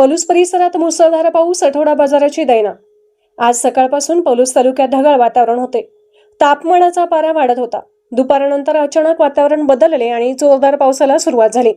पलूस परिसरात मुसळधार पाऊस आठवडा बाजाराची दैना. आज सकाळपासून पलूस तालुक्यात ढगाळ वातावरण होते. तापमानाचा पारा वाढत होता. दुपारनंतर अचानक वातावरण बदलले आणि जोरदार पावसाला सुरुवात झाली.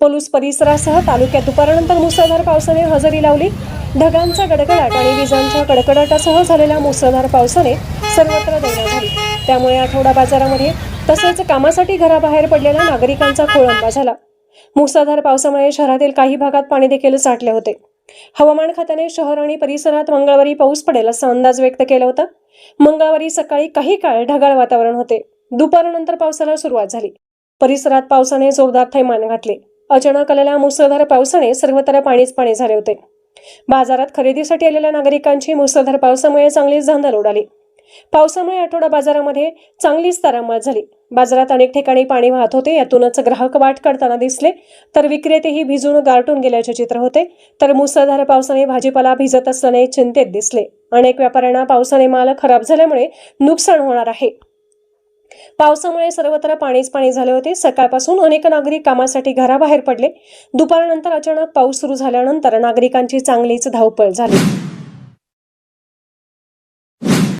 पलूस परिसरासह तालुक्यात दुपारनंतर मुसळधार पावसाने हजेरी लावली. ढगांचा गडगडाट आणि विजांच्या कडकडाटासह झालेल्या मुसळधार पावसाने सर्वत्र दैना झाली. त्यामुळे आठवडा बाजारामध्ये तसेच कामासाठी घराबाहेर पडलेल्या नागरिकांचा खोळंबा झाला. मुसळधार पावसामुळे शहरातील काही भागात पाणी देखील साठले होते. हवामान खात्याने शहर आणि परिसरात मंगळवारी पाऊस पडेल असा अंदाज व्यक्त केला होता. मंगळवारी सकाळी काही काळ ढगाळ वातावरण होते. दुपारनंतर पावसाला सुरुवात झाली. परिसरात पावसाने जोरदार थैमान घातले. अचानक आलेल्या मुसळधार पावसाने सर्वत्र पाणीच पाणी झाले होते. बाजारात खरेदीसाठी आलेल्या नागरिकांची मुसळधार पावसामुळे चांगलीच धांदल उडाली पावसामुळे आठवडा बाजारामध्ये चांगलीच तारांबळ झाली. बाजारात अनेक ठिकाणी पाणी वाहत होते. यातूनच ग्राहक वाट काढताना दिसले. तर विक्रेतेही भिजून गारटून गेल्याचे चित्र होते. तर मुसळधार पावसाने भाजीपाला भिजत असल्याने चिंतेत दिसले. अनेक व्यापाऱ्यांना पावसाने माल खराब झाल्यामुळे नुकसान होणार आहे. पावसामुळे सर्वत्र पाणीच पाणी झाले होते. सकाळपासून अनेक नागरिक कामासाठी घराबाहेर पडले. दुपारनंतर अचानक पाऊस सुरू झाल्यानंतर नागरिकांची चांगलीच धावपळ झाली.